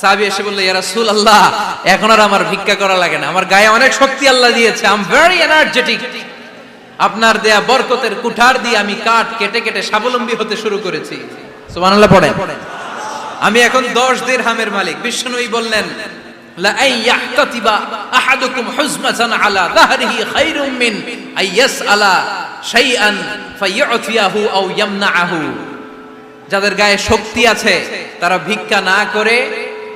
সাহাবি এসে বলল, ইয়া রাসূল আল্লাহ এখন আর আমার ভিক্ষা করা লাগে না। আমার গায়ে অনেক শক্তি আল্লাহ দিয়েছে। আই এম ভেরি এনার্জেটিক আপনার দেয়া বরকতের কুঠার দিয়ে আমি কাঠ কেটে কেটে স্বাবলম্বী হতে শুরু করেছি। সুবহানাল্লাহ আমি এখন দশ দিরহামের মালিক। বিষ্ণুই বললেন, লা আই ইয়াহতাতিবা আহাদুকুম হুজমাতান আলা যাহরিহি খায়রুম মিন আই ইয়াসআলা শাইআন ফায়ু'তিয়াহু আও যাদের গায়ে শক্তি আছে, তারা ভিক্ষা না করে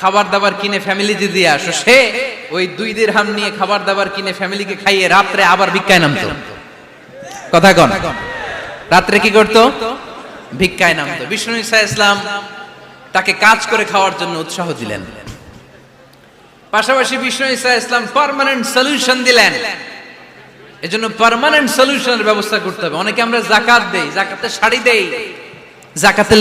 খাবার দাবার কিনে ফ্যামিলিতে দিয়ে আসো। সে ওই দুই দিরহাম নিয়ে খাবার দাবার কিনে ফ্যামিলিকে খাইয়ে রাত্রে আবার ভিক্ষায় নামতো। কথা কন। রাত্রে কি করতো? ভিক্ষায় নামতো। বিষ্ণু ইসা ইসলাম তাকে কাজ করে খাওয়ার জন্য উৎসাহ দিলেন। পাশাপাশি বিষ্ণু ইসা ইসলাম পার্মানেন্ট সলিউশন দিলেন। এজন্য পার্মানেন্ট সলিউশনের ব্যবস্থা করতে হবে। অনেকে আমরা জাকাত দেই, জাকাতে শাড়ি দেই, জাকাতের